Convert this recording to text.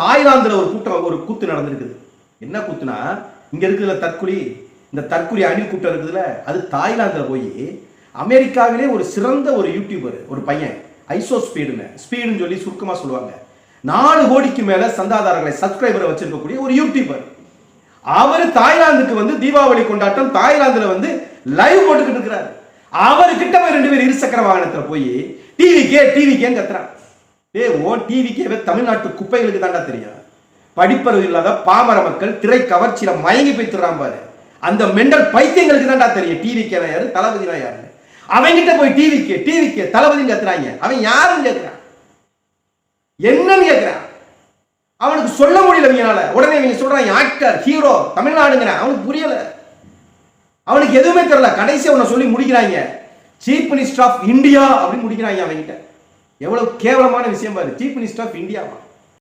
தாய்லாந்துல ஒரு கூட்டம் ஒரு கூத்து நடந்திருக்குது. என்ன கூத்துனா இங்க இருக்குதுல தற்கொலி இந்த தற்குறி அணில் கூட்டம் இருக்குதுல அது தாய்லாந்துல போய் அமெரிக்காவிலே ஒரு சிறந்த ஒரு யூடியூபர் ஒரு பையன் ஐசோ ஸ்பீடுன்னு ஸ்பீடுன்னு சொல்லி சுருக்கமா சொல்லுவாங்க. நாலு கோடிக்கு மேல சந்தாதாரர்களை சப்ஸ்கிரைபரை வச்சிருக்கக்கூடிய ஒரு யூடியூபர் அவர் தாய்லாந்துக்கு வந்து தீபாவளி கொண்டாட்டம் தாய்லாந்துல வந்து லைவ் போட்டுக்கிட்டு இருக்கிறார். அவர் கிட்ட போய் ரெண்டு பேர் இருசக்கர வாகனத்துல போய் டிவி கே டிவி கேன்னு கத்துறான். ஏ ஓ டிவி தமிழ்நாட்டு குப்பைகளுக்கு தாண்டா தெரியும். படிப்பறிவு இல்லாத பாமர மக்கள் திரை கவர்ச்சியில மயங்கி போயிடுறான் பாரு. அந்த மெண்டல் பைத்தியங்களுக்கு தான்டா தெரியும். டிவி கே யாரு? தளபதினா யாரு? அவன்கிட்ட போய் டிவி கே டிவி கே தளபதின்னு கத்துறாங்க அவன் யாருன்னு கேட்கிறான் என்னன்னு கேட்கிறான் அவனுக்கு சொல்ல முடியல இவனால. உடனே இவங்க சொல்றான் ஆக்டர் ஹீரோ தமிழ்நாடுங்கிறான். அவனுக்கு புரியல. அவனுக்கு எதுவுமே தெரியல. கடைசி அவனை சொல்லி முடிக்கிறாங்க. சீஃப் மினிஸ்டர் ஆஃப் இந்தியா அப்படின்னு முடிக்கிறாங்க அவன்கிட்ட. எவ்வளவு கேவலமான விஷயம் பாரு. Chief minister of இந்தியாவா